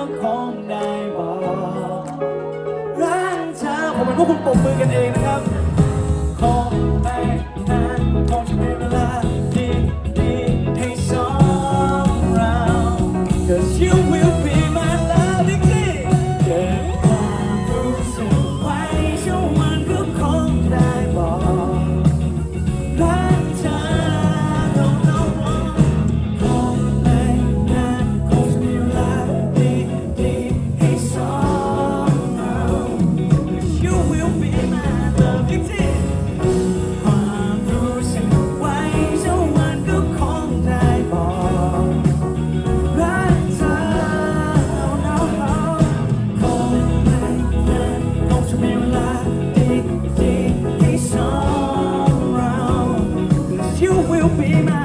ก็คงได้บอกรักเธอผมเป็นพวกคุณปมมือกันเองนะครับ be my